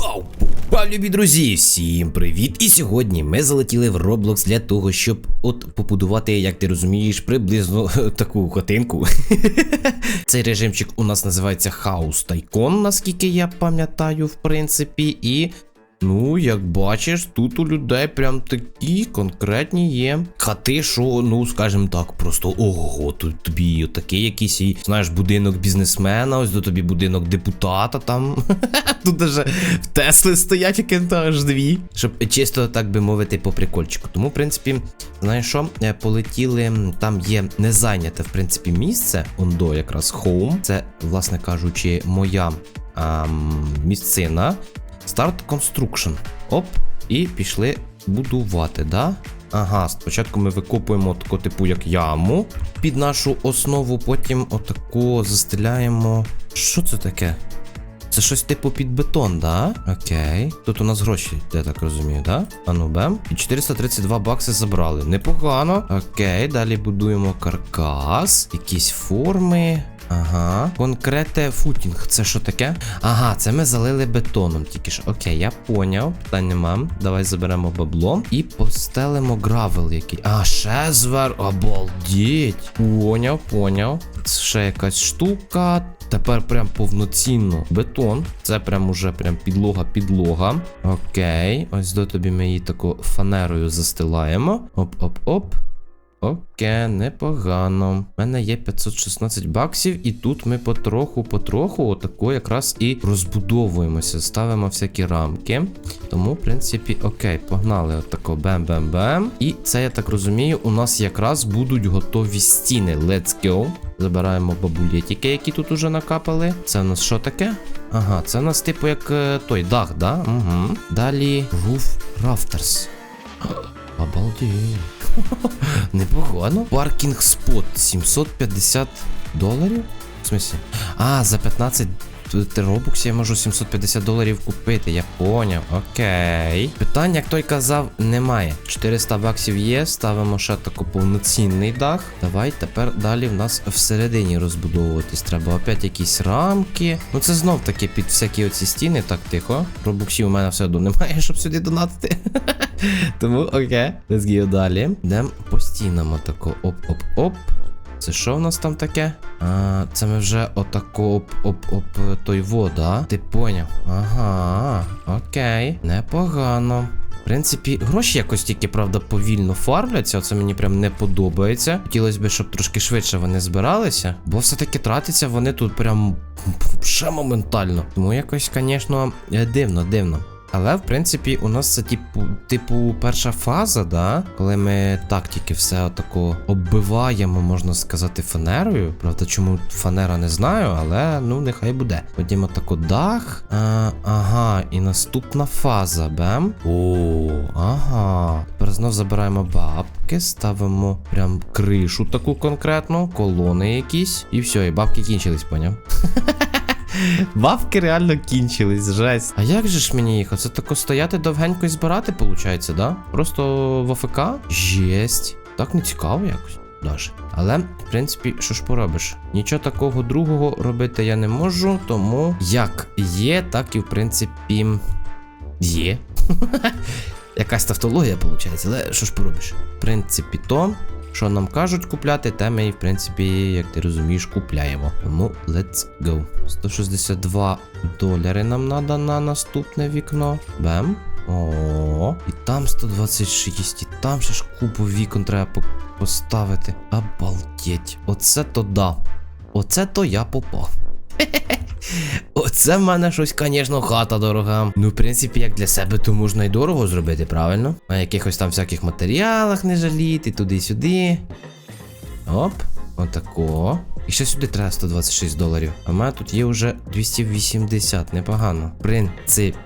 Пау! Пау, любі друзі! Всім привіт! І сьогодні ми залетіли в Roblox для того, щоб от побудувати, як ти розумієш, приблизно таку хатинку. Цей режимчик у нас називається House Tycoon, наскільки я пам'ятаю, в принципі, і. Ну, як бачиш, тут у людей прям такі конкретні є хати, що, ну, скажімо так, просто ого, тут тобі такий якийсь, знаєш, будинок бізнесмена, ось до тобі будинок депутата там. Тут даже в Тесли стоять яким-то аж дві. Щоб чисто, так би мовити, по прикольчику. Тому, в принципі, знаєш що, е, полетіли, там є незайняте, в принципі, місце, ондо якраз Home. Це, власне кажучи, моя місцина. Start Construction. Оп, і пішли будувати, да? Ага, спочатку ми викопуємо таку типу як яму під нашу основу, потім отако застеляємо. Що це таке? Це щось типу під бетон, да? Окей. Тут у нас гроші, я так розумію, да? Ану бем. І 432 бакси забрали. Непогано. Окей, далі будуємо каркас, якісь форми. Ага. Конкрете футінг. Це що таке? Ага, це ми залили бетоном тільки що. Окей, я поняв. Питань нема. Давай заберемо бабло і постелимо гравел який. А, ще звер. Обалдіть. Поняв, поняв. Це ще якась штука. Тепер прям повноцінно бетон. Це прям уже прям підлога, підлога. Окей. Ось до тобі ми її таку фанерою застилаємо. Оп-оп-оп. Окей, непогано. У мене є 516 баксів, і тут ми потроху-потроху отако якраз і розбудовуємося. Ставимо всякі рамки. Тому, в принципі, окей, погнали отако бем-бем-бем. І це, я так розумію, у нас якраз будуть готові стіни. Let's go. Забираємо бабулетики, які тут уже накапали. Це у нас що таке? Ага, це у нас типу як е, той дах, да? Угу. Далі Roof Rafters. Обалдеть. Непогано. Паркінг спот 750 доларів? В смысле? А, за 15 робоксів я можу 750 доларів купити. Я поняв. Окей. Питань, як той казав, немає. 400 баксів є. Ставимо ще таку повноцінний дах. Давай тепер далі в нас всередині розбудовуватись. Треба опять якісь рамки. Ну це знов таки під всякі оці стіни. Так, тихо. Робоксів у мене все одно немає, щоб сюди донатити. Тому окей. Let's go далі. Йдемо по стінам отако. Оп-оп-оп. Це що в нас там таке? А, це ми вже отако оп, той вода. Ти поняв? Ага, окей, непогано. В принципі, гроші якось тільки, правда, повільно фармляться. Оце мені прям не подобається. Хотілося б, щоб трошки швидше вони збиралися, бо все-таки тратяться вони тут прям ще моментально. Тому якось, звісно, дивно, дивно. Але в принципі у нас це типу, типу перша фаза, да? Коли ми так тільки все отако оббиваємо, можна сказати, фанерою. Правда, чому фанера не знаю, але ну нехай буде. Потім отако дах. А, ага, і наступна фаза, бем. О, ага. Тепер знов забираємо бабки, ставимо прям кришу таку конкретну, колони якісь. І все, і бабки кінчились, поняв? Бабки реально кінчились, жесть. А як же ж мені їх? Оце тако стояти довгенько і збирати, виходить, да? Просто в АФК? Жесть. Так не цікаво якось. Даже. Але, в принципі, що ж поробиш? Нічого такого другого робити я не можу, тому як є, так і в принципі є. Якась тавтологія, виходить, але що ж поробиш? В принципі, то. Що нам кажуть купляти, те ми, в принципі, як ти розумієш, купляємо. Тому let's go. 162 долари нам треба на наступне вікно. Бем. О, і там 126, і там ще ж купу вікон треба по- поставити. Обалдеть. Оце то да. Оце то я попав. Оце в мене щось, звісно, хата дорога. Ну, в принципі, як для себе, то можна і дорого зробити, правильно? На якихось там всяких матеріалах не жаліти, туди-сюди. Оп, отако. І ще сюди треба 126 доларів. А в мене тут є вже 280, непогано. В принципі,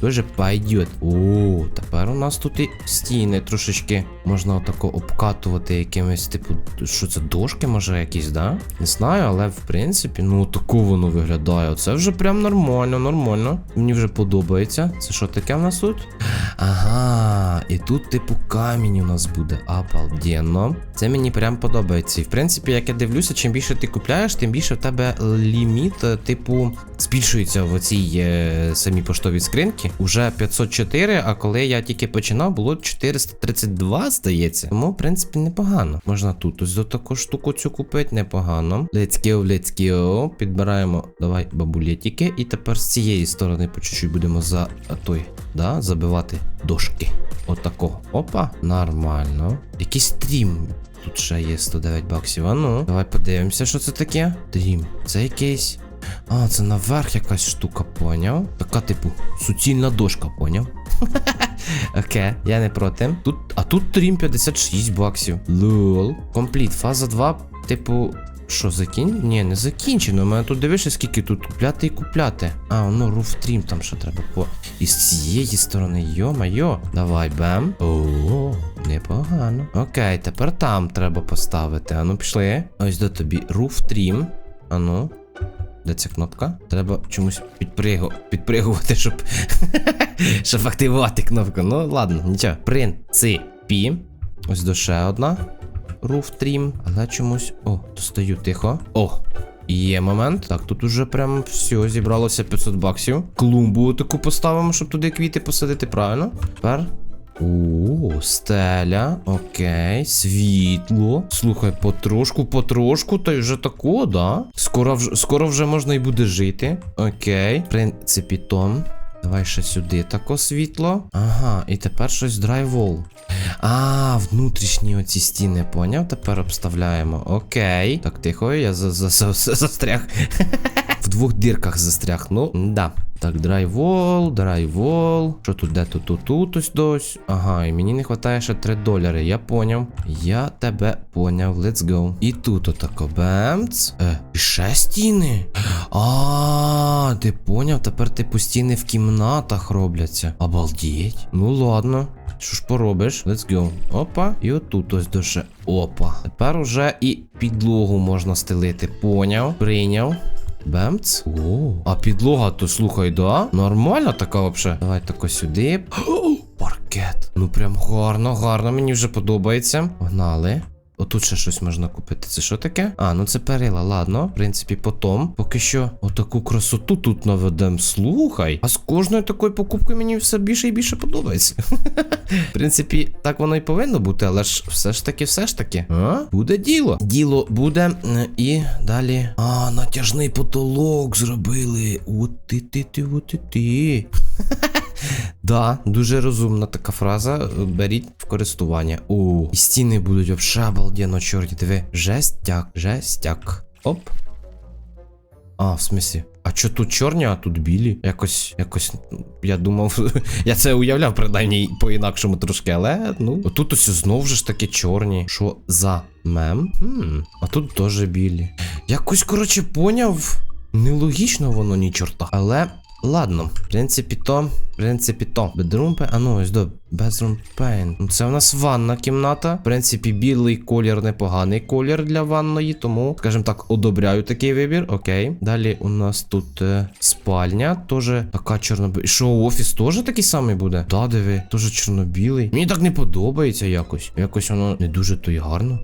Тоже пойдет. О, тепер у нас тут і стіни трошечки можна отако обкатувати якимись, типу, що це дошки, може, якісь, да? Не знаю, але в принципі, ну тако воно виглядає. Це вже прям нормально, нормально. Мені вже подобається. Це що таке в нас тут? Ага, і тут, типу, камінь у нас буде. Обалденно. Це мені прям подобається. І в принципі, як я дивлюся, чим більше ти купляєш, тим більше в тебе ліміт, е, типу, збільшується в оцій е, самій поштовій скринці. Уже 504, а коли я тільки починав, було 432, здається. Тому, в принципі, непогано. Можна тут ось до таку штуку цю купити, непогано. Let's go, let's go. Підбираємо, давай, бабулетики. І тепер з цієї сторони по чуть-чуть будемо за той, да, забивати дошки. Отако. Опа, нормально. Якийсь стрім. Тут ще є 109 баксів. А ну, давай подивимося, що це таке. Стрім. Це якийсь. А, це наверх якась штука, поняв? Така, типу, суцільна дошка, поняв? Окей, я не проти. Тут, а тут трім 56 баксів. Лол. Компліт. Фаза 2, типу. Що, закін? Ні, не закінчено. У мене тут дивишся, скільки тут купляти і купляти. А, ну руфтрім там що треба по. І з цієї сторони, йо-майо. Давай, бем. О, непогано. Окей, тепер там треба поставити. Ану, пішли. Ось до тобі. Руфтрім. Ану. Де ця кнопка? Треба чомусь підпригу... підпригувати, щоб. щоб активувати кнопку. Ну, ладно, нічого. Принципі. Ось до ще одна. Руфтрім. Але чомусь. О, достаю тихо. О! Є момент. Так, тут уже прям все, зібралося 500 баксів. Клумбу таку поставимо, щоб туди квіти посадити, правильно? Тепер. О, стеля. Окей, світло. Слухай, потрошку, потрошку, та й вже тако, да? Скоро вже, скоро вже можна і буде жити. Окей. В принципі, Том. Давай ще сюди тако світло. Ага, і тепер щось драйвол. А, внутрішні оці стіни, поняв? Тепер обставляємо. Окей. Так, тихо, я за, за, за, за, застряг. Двох дірках застряг. Ну, да. Так, драйвол, драйвол. Що тут, де тут, тут, тут ось дось. Ага, і мені не вистачає ще 3 долари. Я поняв. Я тебе поняв. Let's go. І тут отако бемц. Е, і ще стіни. А, ти поняв? Тепер типу стіни в кімнатах робляться. Обалдеть. Ну ладно. Що ж поробиш? Let's go. Опа. І отут ось доше. Опа. Тепер уже і підлогу можна стелити. Поняв. Прийняв. Бемц. О, а підлога, то слухай, да? Нормальна така вообще. Давай тако сюди. Паркет. Ну прям гарно, гарно, мені вже подобається. Погнали. Отут ще щось можна купити. Це що таке? А, ну це перила, ладно. В принципі, потом. Поки що отаку красоту тут наведем. Слухай. А з кожною такою покупкою мені все більше і більше подобається. В принципі, так воно і повинно бути, але ж все ж таки, все ж таки. А? Буде діло. Діло буде. І далі. А, натяжний потолок зробили. От ти ти ти, от ти ти. Да, дуже розумна така фраза. Беріть в користування. О, і стіни будуть вообще обалденно чорні. Диви. Жестяк, жестяк. Оп. А, в смислі. А чо тут чорні, а тут білі? Якось, якось. Я думав, я це уявляв, принаймні, по-інакшому трошки, але ну. Отут ось знову ж таки чорні. Що за мем? Хм, а тут теж білі. Якось, коротше, поняв. Нелогічно воно ні чорта. Але ладно, в принципі, то, в принципі, то. Paint, а ну ось до bedroom paint. Ну, Це у нас ванна кімната. В принципі, білий колір непоганий колір для ванної, тому, скажімо так, одобряю такий вибір. Окей. Далі у нас тут е, спальня, теж така чорно Що, офіс теж такий самий буде? Да, диви, теж чорно-білий. Мені так не подобається якось. Якось воно не дуже то й гарно.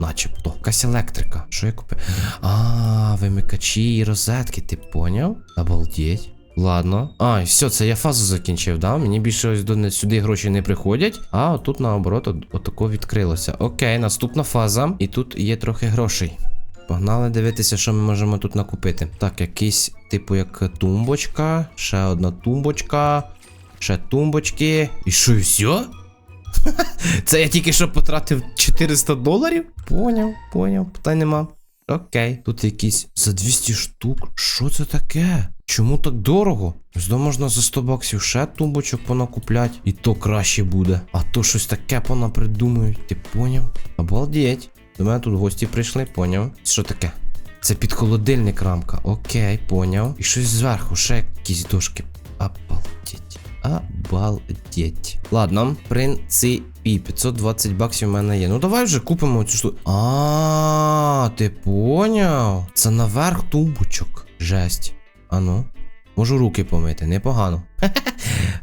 Начебто. Якась електрика. Що я купив? А, вимикачі і розетки, ти поняв? Обалдеть. Ладно. А, і все, це я фазу закінчив, да? Мені більше ось до сюди гроші не приходять. А тут наоборот, от, отако відкрилося. Окей, наступна фаза. І тут є трохи грошей. Погнали дивитися, що ми можемо тут накупити. Так, якийсь, типу, як тумбочка, ще одна тумбочка, ще тумбочки. І що, і все? Це я тільки що потратив 400 доларів? Поняв, поняв, питань нема. Окей, тут якісь за 200 штук. Що це таке? Чому так дорого? Сюди можна за 100 баксів ще тумбочок понакуплять, і то краще буде. А то щось таке понапридумують. Ти поняв? Обалдеть. До мене тут гості прийшли, поняв. Що таке? Це під холодильник рамка. Окей, поняв. І щось зверху, ще якісь дошки. Обалдеть. Обалдеть. Ладно, в принципі, 520 баксів в мене є. Ну давай вже купимо цю штуку. А, ти поняв? Це наверх тумбочок. Жесть. Ану. Можу руки помити, непогано.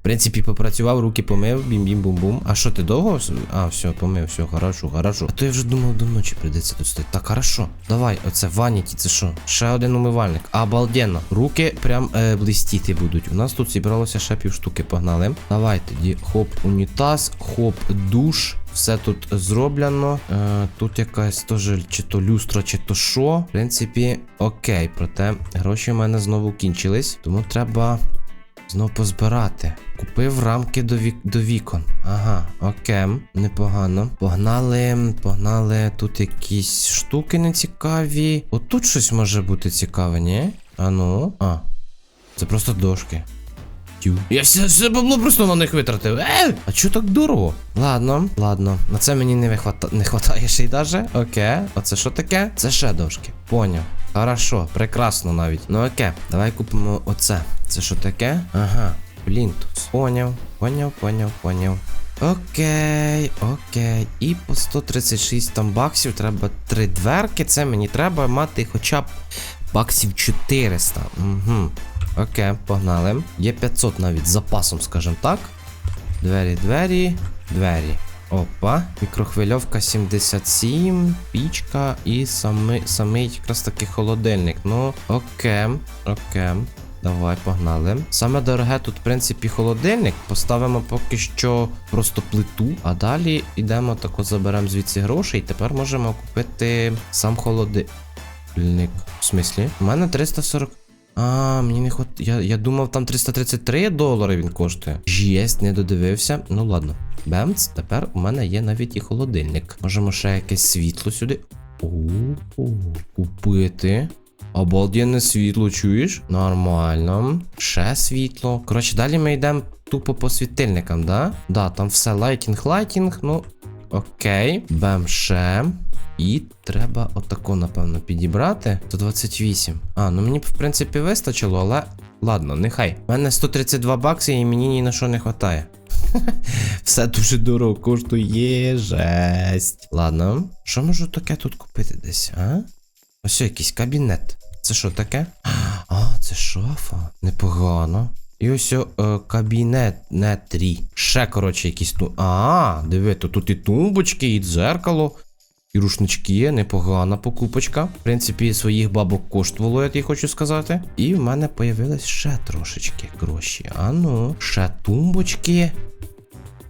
В принципі, попрацював, руки помив, бім-бім-бум-бум. А що ти довго? А, все, помив, все, хорошо, хорошо. А то я вже думав, до ночі прийдеться тут стояти. Так, хорошо. Давай, оце ваніті, це що? Ще один умивальник. Обалденно. Руки прям е, блистіти будуть. У нас тут зібралося ще півштуки, погнали. Давай тоді хоп, унітаз, хоп, душ. Все тут зроблено. Е, тут якась теж чи то люстра, чи то що. В принципі, окей, проте гроші в мене знову кінчились, тому треба знов позбирати. Купив рамки до, вік... до вікон. Ага, окей, непогано. Погнали, погнали. Тут якісь штуки нецікаві. Отут щось може бути цікаве, ні? А ну. А. Це просто дошки. Тю. Я все, все бабло просто на них витратив. Е! А чого так дорого? Ладно, ладно. На це мені не, вихвата... не хватає ще й даже. Окей. Оце що таке? Це ще дошки. Поняв. Хорошо, прекрасно навіть. Ну окей, давай купимо оце. Це що таке? Ага, плінтус. Поняв, поняв, поняв, поняв. Окей, окей. І по 136 там баксів треба три дверки. Це мені треба мати хоча б баксів 400. Угу. Окей, погнали. Є 500 навіть з запасом, скажімо так. Двері, двері, двері. Опа. Мікрохвильовка 77, пічка і самий, самий якраз таки холодильник. Ну, окей, окей. Давай, погнали. Саме дороге тут, в принципі, холодильник. Поставимо поки що просто плиту. А далі йдемо тако заберемо звідси гроші. І тепер можемо купити сам холодильник. В смислі? У мене 340. А, мені не хват... Я, я думав, там 333 долари він коштує. Єсть, не додивився. Ну ладно. Бемц, тепер у мене є навіть і холодильник. Можемо ще якесь світло сюди. О, купити. Обалденне світло, чуєш? Нормально. Ще світло. Коротше, далі ми йдемо тупо по світильникам, да? Да, там все лайтінг, лайтінг, ну. Окей. Бем ще. І треба отако, напевно, підібрати. 128. А, ну мені в принципі, вистачило, але. Ладно, нехай. У мене 132 бакси і мені ні на що не вистачає. Все дуже дорого коштує жесть. Ладно. Що можу таке тут купити десь, а? Ось якийсь кабінет. Це що таке? А, це шафа. Непогано. І ось е, кабінет не трі. Ще, коротше, якісь ту. А, диви, то тут і тумбочки, і дзеркало. І рушнички непогана покупочка. В принципі, своїх бабок коштувало, я тобі хочу сказати. І в мене появилось ще трошечки гроші. А ну, ще тумбочки.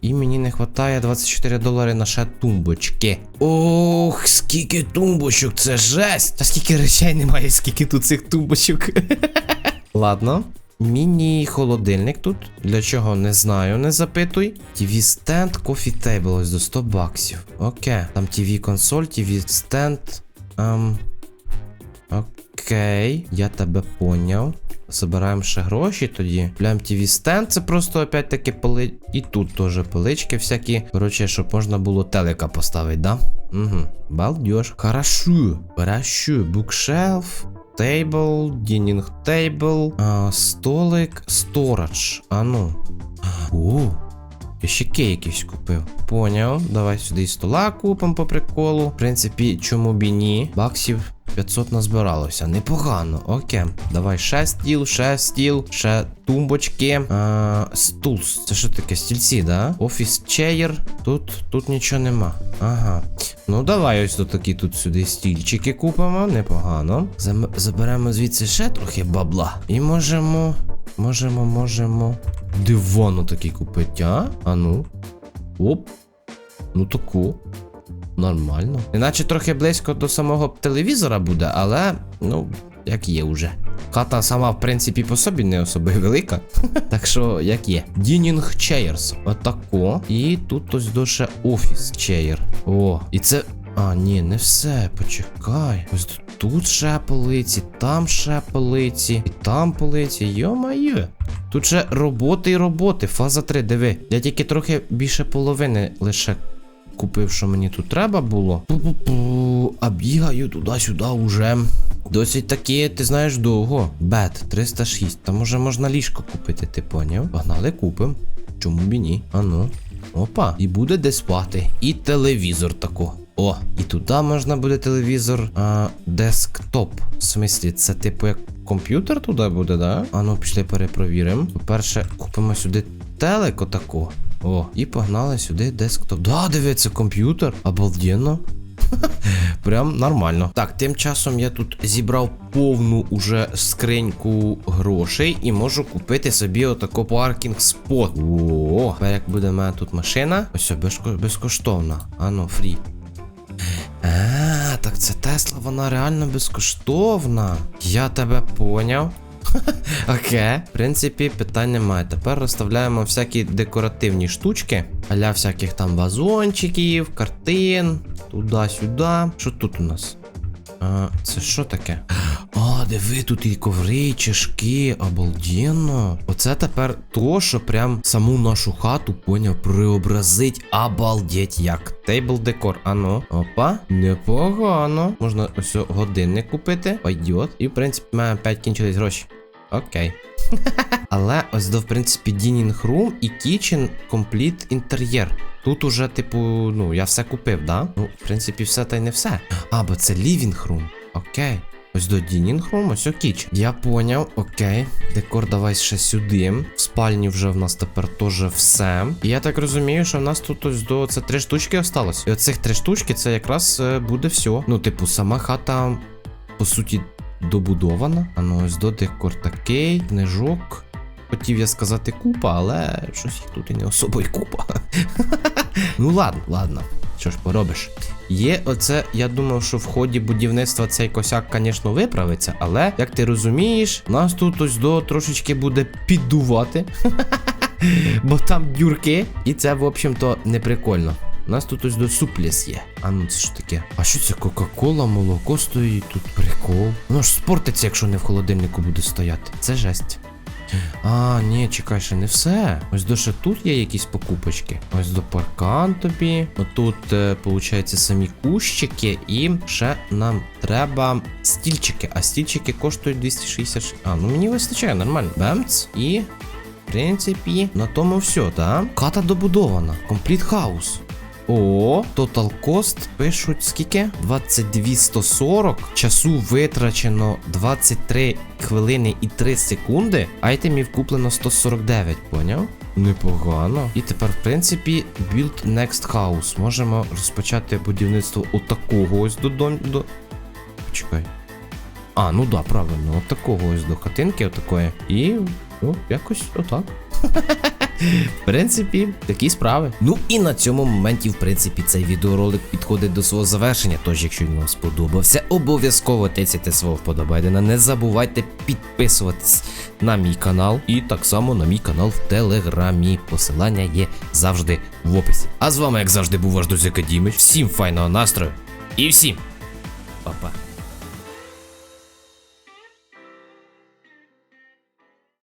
І мені не вистачає 24 долари на ще тумбочки. Ох, скільки тумбочок, це жесть! Та скільки речей немає, скільки тут цих тумбочок. Ладно. Міні-холодильник тут. Для чого не знаю, не запитуй. TV стенд, кофі тейбл ось до 100 баксів. Окей. Там TV консоль, TV стенд. Ем. Окей, я тебе поняв. Забираємо ще гроші тоді. Плям TV стенд, це просто опять-таки поли. І тут теж полички всякі. Коротше, щоб можна було телека поставити, да? Угу. Балдеж. Хорошо. Хорошо. Букшелф. Тейбл, дининг тейбл, столик, сторож. А ну. О, я ще кей якийсь купив. Поняв. Давай сюди і стола купимо по приколу. В принципі, чому б і ні? Баксів 500 назбиралося. Непогано. Окей. Давай ще стіл, ще стіл, ще тумбочки. А, стул. Це що таке? Стільці, да? Офіс чеєр. Тут, тут нічого нема. Ага. Ну, давай ось тут такі тут сюди стільчики купимо. Непогано. Заберемо звідси ще трохи бабла. І можемо. Можемо, можемо. Дивану такий купити, а? А ну. Оп. Ну таку. Нормально. Іначе трохи близько до самого телевізора буде, але, ну, як є уже. Хата сама, в принципі, по собі не особо велика. так що, як є. Dining Chairs. Отако. І тут ось дуже офіс чеєр. О, і це. А, ні, не все. Почекай. Ось тут ще полиці, там ще полиці, і там полиці. Йо-моє. Тут ще роботи і роботи. Фаза 3, диви. Я тільки трохи більше половини лише купив, що мені тут треба було. Пу-пу-пу, а бігаю туди-сюди уже. Досить таки, ти знаєш, довго. Бет 306. Та може можна ліжко купити, ти поняв? Погнали, купим. Чому б і ні? Ану. Опа, і буде де спати. І телевізор тако. О, туди можна буде телевізор. А, десктоп. В смислі, це типу як комп'ютер туди буде, да? Ану, пішли перепровіримо. По-перше, купимо сюди телеко тако. О, і погнали сюди десктоп. Да, дивіться, комп'ютер. Обалденно. Прям нормально. Так, тим часом я тут зібрав повну уже скриньку грошей і можу купити собі отако паркінг спот. О, тепер як буде в мене тут машина, ось безко- безкоштовна. Ану, фрі. А, так це Тесла, вона реально безкоштовна. Я тебе поняв. Окей. В принципі, питань немає. Тепер розставляємо всякі декоративні штучки. Аля всяких там вазончиків, картин, туди-сюди. Що тут у нас? А, це що таке? Диви, тут і коври, і чашки, обалденно. Оце тепер то, що прям саму нашу хату, поняв, преобразить. Обалдеть як. Тейбл декор. Ану. Опа, непогано. Можна ось годинник купити. Пойдет. І, в принципі, в мене 5 кінчились гроші. Окей. Але ось до, в принципі, Dining Room і Kitchen Complete інтер'єр. Тут уже, типу, ну, я все купив, да? Ну, в принципі, все та й не все. А, бо це Living Room. Окей. Ось до Dining ось о Kitchen. Я поняв, окей. Декор давай ще сюди. В спальні вже в нас тепер теж все. І я так розумію, що в нас тут ось до це три штучки осталось. І оцих три штучки це якраз е, буде все. Ну, типу, сама хата, по суті, добудована. А ну ось до декор такий, книжок. Хотів я сказати купа, але щось їх тут і не особо й купа. ну ладно, ладно. Що ж поробиш? Є оце, я думав, що в ході будівництва цей косяк, звісно, виправиться, але як ти розумієш, нас тут ось до трошечки буде піддувати. Бо там дюрки, і це, в общем-то, не прикольно. У нас тут ось до супліс є. А ну це що таке? А що це Кока-Кола, молоко стоїть тут? Прикол. Воно ж спортиться, якщо не в холодильнику буде стояти. Це жесть. А, ні, чекай, ще не все. Ось до тут є якісь покупочки. Ось до паркан тобі. Отут, е, виходить, самі кущики, і ще нам треба стільчики. А стільчики коштують 260. А, ну мені вистачає, нормально. Бемц і. В принципі, на тому все, так? Хата добудована. Complete house. О, Total Cost пишуть скільки? 22 140. Часу витрачено 23 хвилини і 3 секунди. Айтемів куплено 149, поняв? Непогано. І тепер, в принципі, build next house. Можемо розпочати будівництво отакого ось до. До... Почекай. А, ну да, правильно, отакого ось до хатинки, отакої. І, ну, якось отак. В принципі, такі справи. Ну і на цьому моменті, в принципі, цей відеоролик підходить до свого завершення. Тож, якщо він вам сподобався, обов'язково тицяйте свого вподобайдена. Не забувайте підписуватись на мій канал і так само на мій канал в Телеграмі. Посилання є завжди в описі. А з вами, як завжди, був ваш друзі Дімич. Всім файного настрою і всім па-па.